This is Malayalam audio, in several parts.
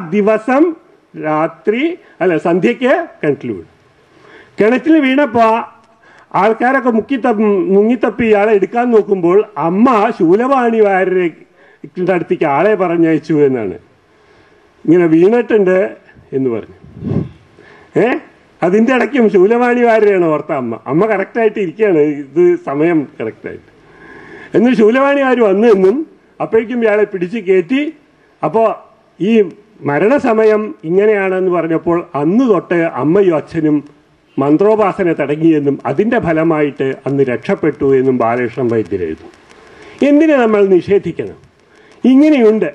ദിവസം രാത്രി അല്ല സന്ധ്യക്ക് വീണു കിണറ്റിൽ വീണപ്പോ ആൾക്കാരൊക്കെ മുക്കി തപ്പി മുങ്ങിത്തപ്പി ഇയാളെ എടുക്കാൻ നോക്കുമ്പോൾ അമ്മ ശൂലവാണി വാര്യരെ അടുത്തേക്ക് ആളെ പറഞ്ഞയച്ചു എന്നാണ്. ഇങ്ങനെ വീണിട്ടുണ്ട് എന്ന് പറഞ്ഞു. ഏ? അതിന്റെ ഇടയ്ക്കും ശൂലവാണി വാര്യരാണ് ഓർത്ത അമ്മ. അമ്മ കറക്റ്റായിട്ട് ഇരിക്കുകയാണ്. ഇത് സമയം കറക്റ്റായിട്ട്. എന്നും ശൂലവാണി ആര് വന്നു എന്നും അപ്പോഴേക്കും ഇയാളെ പിടിച്ച് കയറ്റി. അപ്പോൾ ഈ മരണസമയം ഇങ്ങനെയാണെന്ന് പറഞ്ഞപ്പോൾ അന്ന് തൊട്ട് അമ്മയും അച്ഛനും മന്ത്രോപാസന തുടങ്ങിയെന്നും അതിന്റെ ഫലമായിട്ട് അന്ന് രക്ഷപ്പെട്ടു എന്നും ബാലകൃഷ്ണൻ വൈദ്യരെഴുതും എന്തിനെ നമ്മൾ നിഷേധിക്കണം? ഇങ്ങനെയുണ്ട്.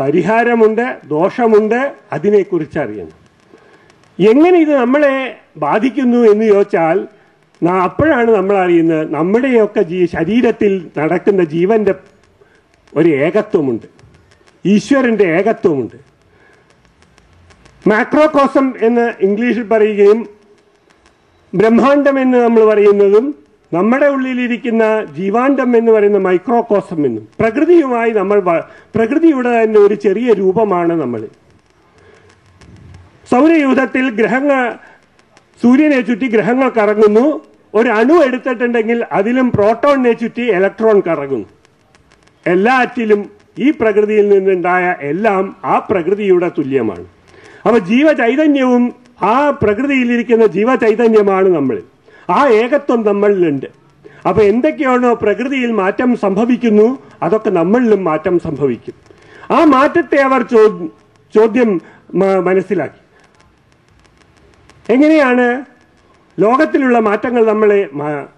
പരിഹാരമുണ്ട് ദോഷമുണ്ട് അതിനെക്കുറിച്ച് അറിയണം. എങ്ങനെ ഇത് നമ്മളെ ബാധിക്കുന്നു എന്ന് ചോദിച്ചാൽ അപ്പോഴാണ് നമ്മൾ അറിയുന്നത് നമ്മുടെയൊക്കെ ജീ ശരീരത്തിൽ നടക്കുന്ന ജീവന്റെ ഒരു ഏകത്വമുണ്ട്. ഈശ്വരന്റെ ഏകത്വമുണ്ട്. മാക്രോകോസം എന്ന് ഇംഗ്ലീഷിൽ പറയുകയും ബ്രഹ്മാണ്ടം എന്ന് നമ്മൾ പറയുന്നതും നമ്മുടെ ഉള്ളിലിരിക്കുന്ന ജീവാണ്ടം എന്ന് പറയുന്ന മൈക്രോകോസം എന്നും പ്രകൃതിയുമായി നമ്മൾ പ്രകൃതിയുടെ തന്നെ ഒരു ചെറിയ രൂപമാണ് നമ്മൾ. സൗരയൂഥത്തിൽ ഗ്രഹങ്ങൾ സൂര്യനെ ചുറ്റി ഗ്രഹങ്ങൾ കറങ്ങുന്നു. ഒരു അണു എടുത്തിട്ടുണ്ടെങ്കിൽ അതിലും പ്രോട്ടോണിനെ ചുറ്റി ഇലക്ട്രോൺ കറങ്ങുന്നു. എല്ലാറ്റിലും ഈ പ്രകൃതിയിൽ നിന്നുണ്ടായ എല്ലാം ആ പ്രകൃതിയുടെ തുല്യമാണ്. അപ്പൊ ജീവചൈതന്യവും ആ പ്രകൃതിയിലിരിക്കുന്ന ജീവചൈതന്യമാണ് നമ്മൾ. ആ ഏകത്വം നമ്മളിലുണ്ട്. അപ്പൊ എന്തൊക്കെയാണോ പ്രകൃതിയിൽ മാറ്റം സംഭവിക്കുന്നു അതൊക്കെ നമ്മളിലും മാറ്റം സംഭവിക്കും. ആ മാറ്റത്തെ അവർ ചോദ്യം മനസ്സിലാക്കി. എങ്ങനെയാണ് ലോകത്തിലുള്ള മാറ്റങ്ങൾ നമ്മളെ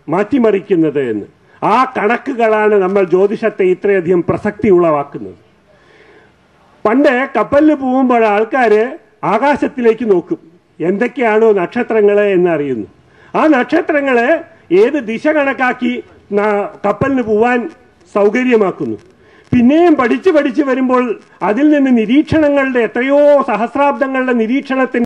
മാറ്റിമറിക്കുന്നത് എന്ന്? ആ കണക്കുകളാണ് നമ്മൾ ജ്യോതിഷത്തെ ഇത്രയധികം പ്രസക്തി ഉളവാക്കുന്നത്. പണ്ട് കപ്പലിൽ പോകുമ്പോൾ ആൾക്കാര് ആകാശത്തിലേക്ക് നോക്കും. എന്തൊക്കെയാണോ നക്ഷത്രങ്ങൾ എന്നറിയുന്നു. ആ നക്ഷത്രങ്ങൾ ഏത് ദിശ കണക്കാക്കി കപ്പലിന് പോവാൻ സൗകര്യമാക്കുന്നു. പിന്നെയും പഠിച്ചു പഠിച്ചു വരുമ്പോൾ അതിൽ നിന്ന് നിരീക്ഷണങ്ങളുടെ എത്രയോ സഹസ്രാബ്ദങ്ങളുടെ നിരീക്ഷണത്തിന്